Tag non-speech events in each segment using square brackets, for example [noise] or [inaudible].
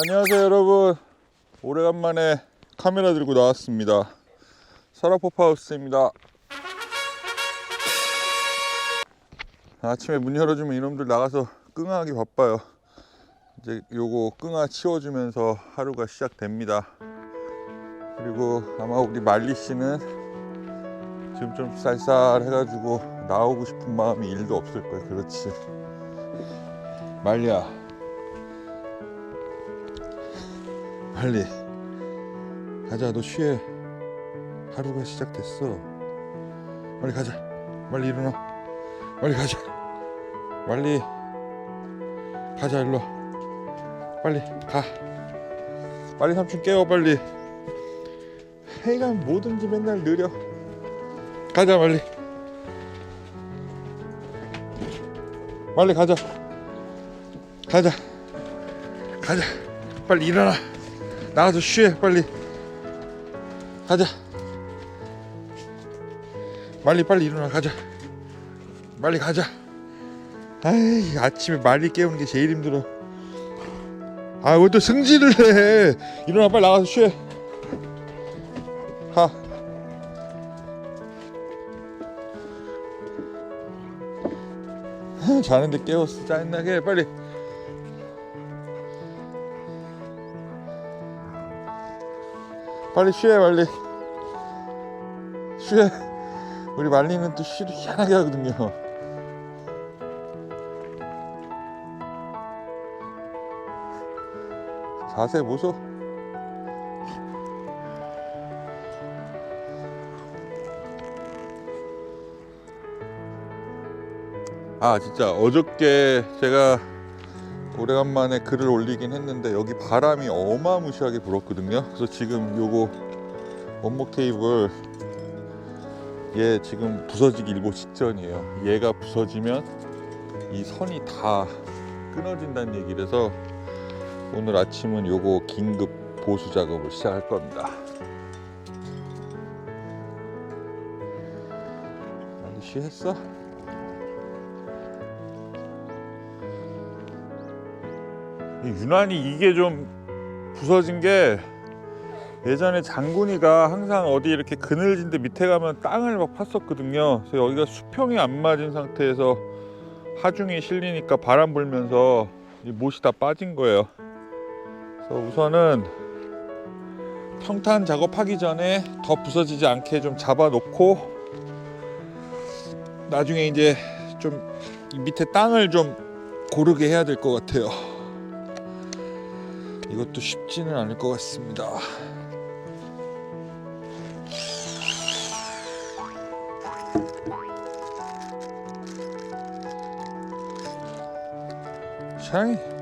안녕하세요 여러분. 오래간만에 카메라 들고 나왔습니다. 서라포파우스입니다. 아침에 문 열어주면 이놈들 나가서 끙하기 바빠요. 이제 요거 끙아 치워주면서 하루가 시작됩니다. 그리고 아마 우리 말리 씨는 지금 좀 쌀쌀 해가지고 나오고 싶은 마음이 일도 없을 거야 그렇지. 말리야 빨리 가자. 너 쉬해. 하루가 시작됐어. 빨리 가자. 빨리 일어나. 빨리 가자. 빨리 가자 일로 와. 빨리 가. 빨리 삼촌 깨워 빨리. 해가 뭐든지 맨날 느려. 가자 빨리. 빨리 가자. 가자. 가자. 빨리 일어나 나가서 쉬해 빨리. 가자. 빨리 빨리 일어나 가자. 빨리 가자. 아이 아침에 말리 깨우는 게 제일 힘들어. 아왜 또 승질을 해? 일어나 빨리 나가서 쉬해 가. 아, 자는데 깨웠어. 짜증나게 빨리 빨리 쉬해 빨리. 쉬해 우리 말리는 또 쉬를 희한하게 하거든요. 자세 보소. 아 진짜 어저께 제가 오래간만에 글을 올리긴 했는데 여기 바람이 어마무시하게 불었거든요. 그래서 지금 요거 원목 테이블 얘 지금 부서지기 일보 직전이에요. 얘가 부서지면 이 선이 다 끊어진다는 얘기라서 오늘 아침은 요거 긴급 보수 작업을 시작할 겁니다. 많이 쉬했어? 유난히 이게 좀 부서진 게 예전에 장군이가 항상 어디 이렇게 그늘진 데 밑에 가면 땅을 막 팠었거든요. 그래서 여기가 수평이 안 맞은 상태에서 하중이 실리니까 바람 불면서 이 못이 다 빠진 거예요. 그래서 우선은 평탄 작업하기 전에 더 부서지지 않게 좀 잡아놓고 나중에 이제 좀이 밑에 땅을 좀 고르게 해야 될 것 같아요. 이것도 쉽지는 않을 것 같습니다. 샤이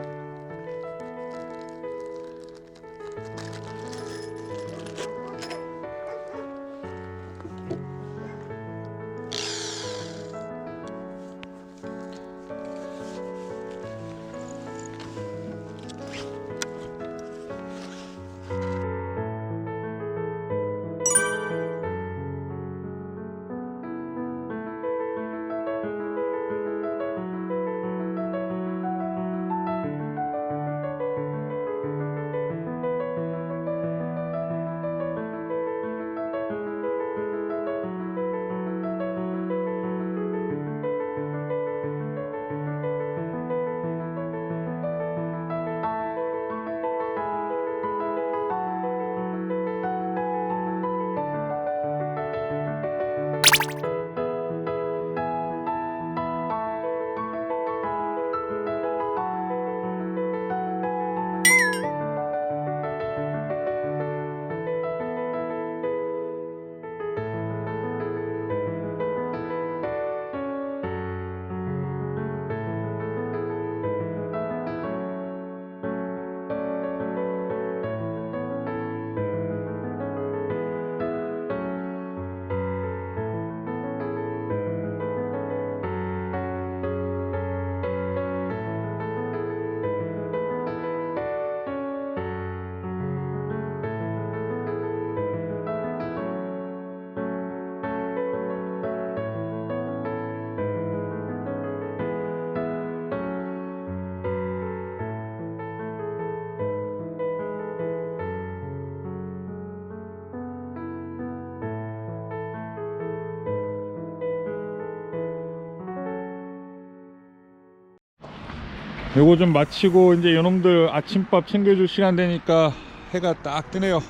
요거 좀 마치고 이제 요놈들 아침밥 챙겨줄 시간 되니까 해가 딱 뜨네요.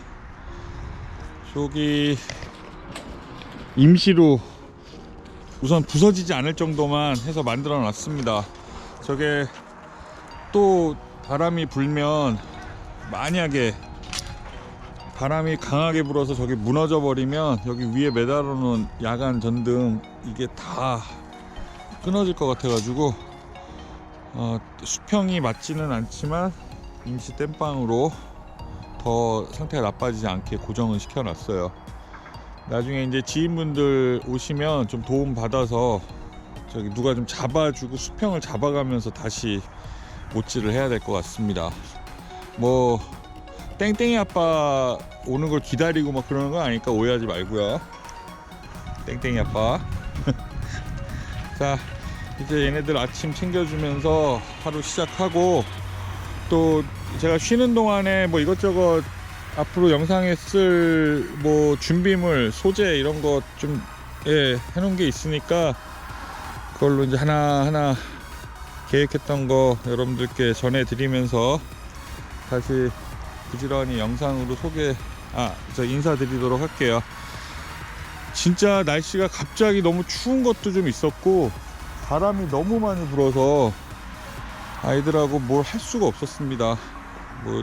저기 임시로 우선 부서지지 않을 정도만 해서 만들어 놨습니다. 저게 또 바람이 불면 만약에 바람이 강하게 불어서 저기 무너져 버리면 여기 위에 매달아 놓은 야간 전등 이게 다 끊어질 것 같아 가지고 어, 수평이 맞지는 않지만 임시 땜빵으로 더 상태가 나빠지지 않게 고정을 시켜 놨어요 나중에 이제 지인분들 오시면 좀 도움 받아서 저기 누가 좀 잡아주고 수평을 잡아가면서 다시 못질을 해야 될 것 같습니다 뭐 땡땡이 아빠 오는 걸 기다리고 막 그러는 건 아니까 오해하지 말고요. 땡땡이 아빠. [laughs] 자, 이제 얘네들 아침 챙겨주면서 하루 시작하고 또 제가 쉬는 동안에 뭐 이것저것 앞으로 영상에 쓸 뭐 준비물, 소재 이런 거좀 예, 해놓은 게 있으니까 그걸로 이제 하나하나 계획했던 거 여러분들께 전해드리면서 다시 부지런히 영상으로 소개 아 저 인사드리도록 할게요. 진짜 날씨가 갑자기 너무 추운 것도 좀 있었고 바람이 너무 많이 불어서 아이들하고 뭘 할 수가 없었습니다 뭐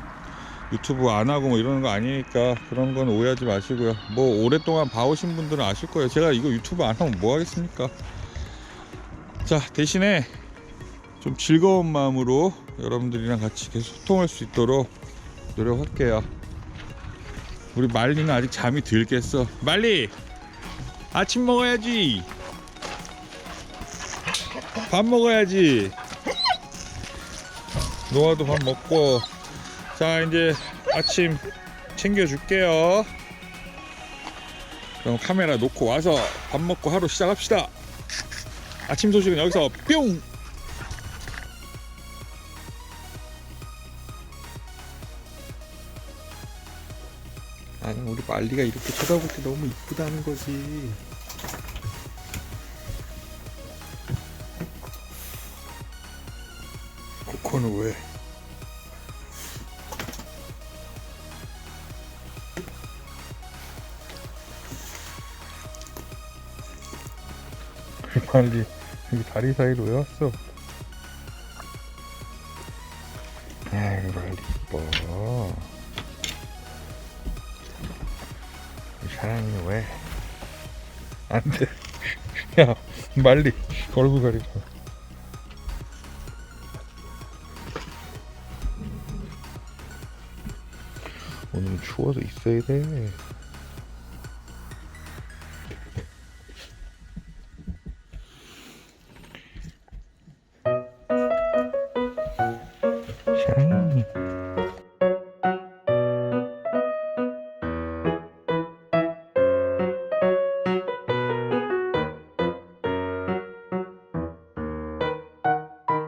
유튜브 안 하고 뭐 이러는 거 아니니까 그런 건 오해하지 마시고요 뭐 오랫동안 봐오신 분들은 아실 거예요 제가 이거 유튜브 안 하면 뭐 하겠습니까 자 대신에 좀 즐거운 마음으로 여러분들이랑 같이 계속 소통할 수 있도록 노력할게요. 우리 말리는 아직 잠이 덜 깼어. 말리, 아침 먹어야지. 밥 먹어야지. 노아도 밥 먹고. 자, 이제 아침 챙겨줄게요. 그럼 카메라 놓고 와서 밥 먹고 하루 시작합시다. 아침 소식은 여기서 뿅! 아니 우리 말리가 이렇게 쳐다볼 때 너무 이쁘다는 거지 코코는 왜? [laughs] 빨리 여기 다리 사이로 왜 왔어? 아이 말리 이뻐 사랑이 왜? 안돼. [laughs] 야 말리 얼굴 가리고. 아니면 추워서 있어야 돼. 샤이.